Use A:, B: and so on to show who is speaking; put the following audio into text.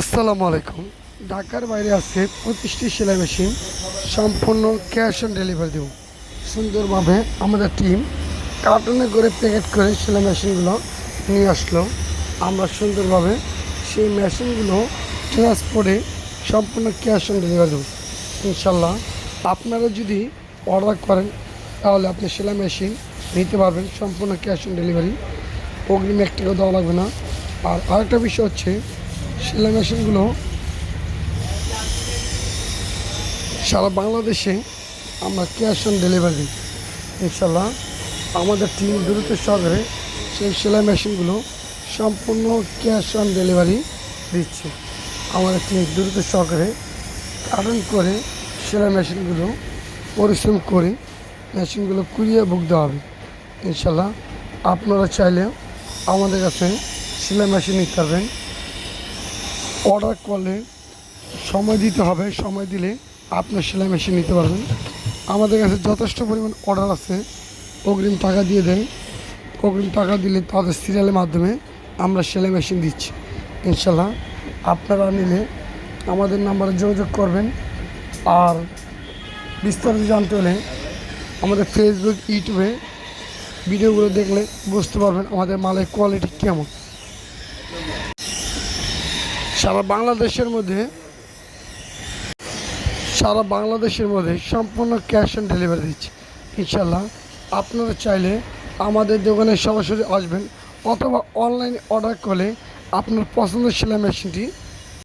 A: আসসালামু আলাইকুম। ঢাকার বাইরে আছে পঁচিশটি সেলাই মেশিন সম্পূর্ণ ক্যাশ অন ডেলিভারি দেব। সুন্দরভাবে আমাদের টিম কার্টুনে করে প্যাকেট করে সেলাই মেশিনগুলো নিয়ে আসলো। আমরা সুন্দরভাবে সেই মেশিনগুলো ট্রান্সপোর্টে সম্পূর্ণ ক্যাশ অন ডেলিভারি দেবো। ইনশাল্লাহ আপনারা যদি অর্ডার করেন, তাহলে আপনি সেলাই মেশিন নিতে পারবেন সম্পূর্ণ ক্যাশ অন ডেলিভারি। অগ্রিম এক দেওয়া লাগবে না। আর আরেকটা বিষয় হচ্ছে সেলাই মেশিনগুলো সারা বাংলাদেশে আমরা ক্যাশ অন ডেলিভারি ইনশাল্লাহ আমাদের টিম দ্রুত সহকারে সেই সেলাই মেশিনগুলো সম্পূর্ণ ক্যাশ অন ডেলিভারি দিচ্ছে। আমাদের টিম দ্রুত সহকারে কারণ করে সেলাই মেশিনগুলো পরিশ্রম করে মেশিনগুলো কুড়িয়ে ভুগতে হবে। ইনশাল্লাহ আপনারা চাইলেও আমাদের কাছে সেলাই মেশিন নিতে পারবেন। অর্ডার করলে সময় দিতে হবে, সময় দিলে আপনার সেলাই মেশিন নিতে পারবেন। আমাদের কাছে যথেষ্ট পরিমাণ অর্ডার আছে। অগ্রিম টাকা দিয়ে দেয় অগ্রিম টাকা দিলে তাদের সিরিয়ালের মাধ্যমে আমরা সেলাই মেশিন দিচ্ছি। ইনশাল্লাহ আপনারা নিলে আমাদের নাম্বারে যোগাযোগ করবেন। আর বিস্তারিত জানতে হলে আমাদের ফেসবুক ইউটিউবে ভিডিওগুলো দেখলে বুঝতে পারবেন আমাদের মালের কোয়ালিটি কেমন। সারা বাংলাদেশের মধ্যে, সারা বাংলাদেশের মধ্যে সম্পূর্ণ ক্যাশ অন ডেলিভারি দিচ্ছি। ইনশাল্লাহ আপনারা চাইলে আমাদের দোকানে সরাসরি আসবেন অথবা অনলাইনে অর্ডার করলে আপনার পছন্দের সেলাই মেশিনটি